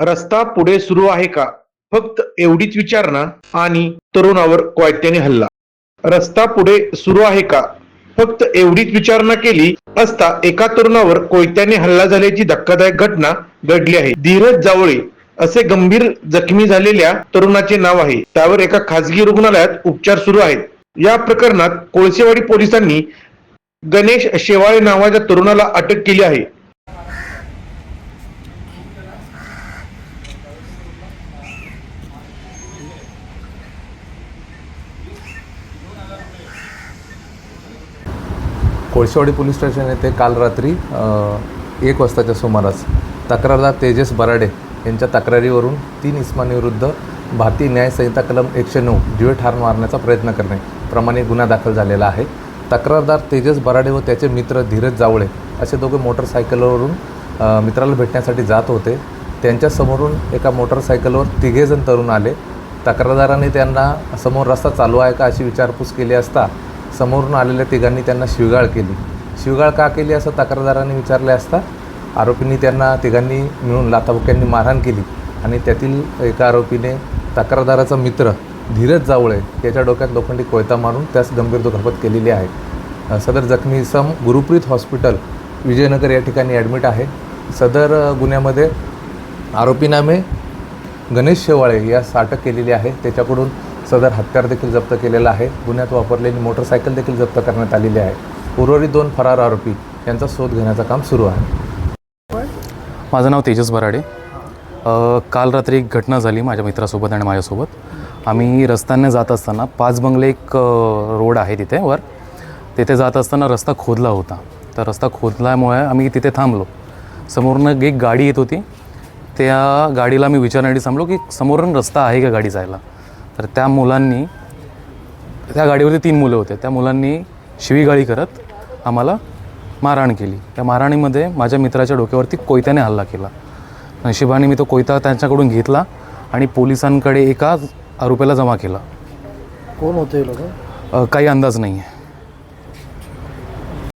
रस्ता पुढे सुरू आहे का? फक्त एवढीच विचारणा आणि तरुणावर कोयत्याने हल्ला. रस्ता पुढे सुरू आहे का? फक्त एवढीच विचारणा केली असता एका तरुणावर कोयत्याने हल्ला झाल्याची धक्कादायक घटना घडली आहे. धीरज जावळे असे गंभीर जखमी झालेल्या तरुणाचे नाव आहे. त्यावर एका खासगी रुग्णालयात उपचार सुरू आहेत. या प्रकरणात कोळसेवाडी पोलिसांनी गणेश शेवाळे नावाच्या तरुणाला अटक केली आहे. कोळशेवाडी पोलीस स्टेशन येथे काल रात्री एक वाजताच्या सुमारास तक्रारदार तेजस बराडे यांच्या तक्रारीवरून तीन इस्मांविरुद्ध भारतीय न्याय संहिता कलम एकशे नऊ जीवे ठार मारण्याचा प्रयत्न करणे प्रमाणे गुन्हा दाखल झालेला आहे. तक्रारदार तेजस बराडे व त्याचे मित्र धीरज जावळे असे दोघे मोटरसायकलवरून मित्राला भेटण्यासाठी जात होते. त्यांच्यासमोरून एका मोटरसायकलवर तिघेजण तरुण आले. तक्रारदाराने त्यांना समोर रस्ता चालू आहे का अशी विचारपूस केली असता समोरून आलेल्या तिघांनी त्यांना शिवगाळ केली. शिवगाळ का केली असं तक्रारदारांनी विचारले असता आरोपींनी त्यांना तिघांनी मिळून लाथाबुक्यांनी मारहाण केली आणि त्यातील एका आरोपीने तक्रारदाराचा मित्र धीरज जावळे याच्या डोक्यात लोखंडी कोयता मारून त्यास गंभीर दुखापत केलेली आहे. सदर जखमी सम गुरुप्रीत हॉस्पिटल विजयनगर या ठिकाणी ॲडमिट आहे. सदर गुन्ह्यामध्ये आरोपीनामे गणेश शेवाळे यास अटक केलेली आहे. त्याच्याकडून सदर हत्यार देखील जप्त केलेला आहे. गुन्ह्यात वापरलेली मोटरसायकल देखील जप्त करण्यात आलेली आहे. उर्वरित दोन फरार आरोपी यांचा शोध घेण्याचं काम सुरू आहे. माझं नाव तेजस बराडे. काल रात्री एक घटना झाली माझ्या मित्रासोबत आणि माझ्यासोबत. आम्ही रस्त्याने जात असताना पाच बंगले एक रोड आहे तिथे वर. तिथे जात असताना रस्ता खोदला होता. तर रस्ता खोदल्यामुळे आम्ही तिथे थांबलो. समोरनं एक गाडी येत होती. त्या गाडीला मी विचारण्यासाठी थांबलो की समोरून रस्ता आहे का गाडी जायला? तर त्या मुलांनी त्या गाडीवरती तीन मुलं होते. त्या मुलांनी शिवीगाळी करत आम्हाला मारहाण केली. त्या मारहाणीमध्ये माझ्या मित्राच्या डोक्यावरती कोयत्याने हल्ला केला. नशिबाने मी तो कोयता त्यांच्याकडून घेतला आणि पोलिसांकडे एका आरोपीला जमा केला. कोण होते लोक? काही अंदाज नाही आहे